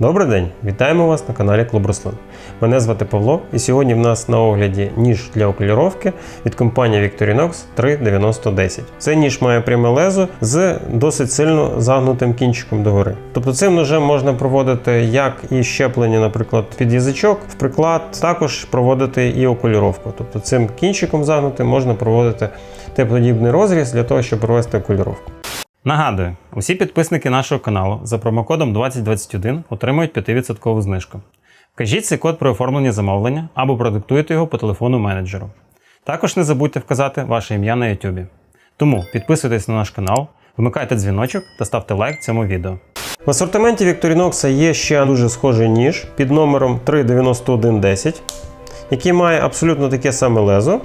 Добрий день! Вітаємо вас на каналі Клуб Рослин. Мене звати Павло, і сьогодні в нас на огляді ніж для окуліровки від компанії Victorinox 39010. Цей ніж має пряме лезо з досить сильно загнутим кінчиком догори. Тобто цим ножем можна проводити як і щеплення, наприклад, під язичок, в приклад, також проводити і окуліровку. Тобто цим кінчиком загнутим можна проводити теплодібний розріз для того, щоб провести окуліровку. Нагадую, усі підписники нашого каналу за промокодом 2021 отримують 5% знижку. Вкажіть цей код при оформленні замовлення або продиктуйте його по телефону менеджеру. Також не забудьте вказати ваше ім'я на YouTube. Тому підписуйтесь на наш канал, вмикайте дзвіночок та ставте лайк цьому відео. В асортименті Victorinox є ще дуже схожий ніж під номером 39110, який має абсолютно таке саме лезо,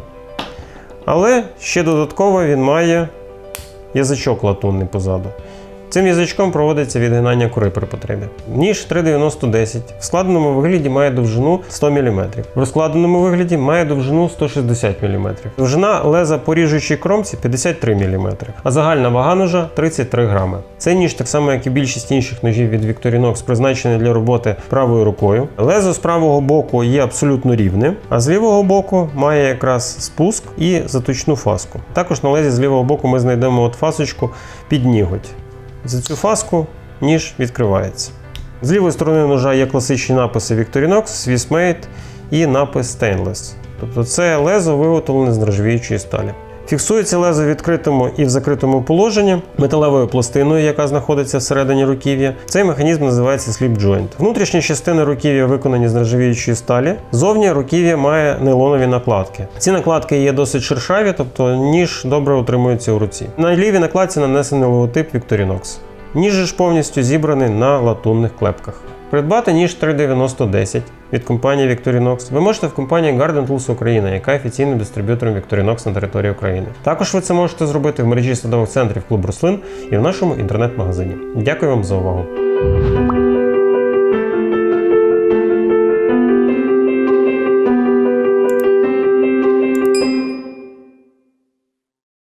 але ще додатково він має язичок латунний позаду. Цим язичком проводиться відгинання кори при потребі. Ніж 39010 в складеному вигляді має довжину 100 мм. В розкладеному вигляді має довжину 160 мм. Довжина леза по ріжучій кромці 53 мм, а загальна вага ножа 33 грами. Цей ніж, так само як і більшість інших ножів від Victorinox, призначений для роботи правою рукою. Лезо з правого боку є абсолютно рівним, а з лівого боку має якраз спуск і заточну фаску. Також на лезі з лівого боку ми знайдемо от фасочку під ніготь. За цю фаску ніж відкривається. З лівої сторони ножа є класичні написи Victorinox, Swissmade і напис Stainless. Тобто це лезо виготовлене з нержавіючої сталі. Фіксується лезо в відкритому і в закритому положенні металевою пластиною, яка знаходиться всередині руків'я. Цей механізм називається slip joint. Внутрішні частини руків'я виконані з нержавіючої сталі. Зовні руків'я має нейлонові накладки. Ці накладки є досить шершаві, тобто ніж добре утримується у руці. На лівій накладці нанесений логотип Victorinox. Ніж ж повністю зібраний на латунних клепках. Придбати ніж 39010 від компанії Victorinox ви можете в компанії Garden Tools Україна, яка офіційним дистриб'ютором Victorinox на території України. Також ви це можете зробити в мережі садових центрів клуб рослин і в нашому інтернет-магазині. Дякую вам за увагу!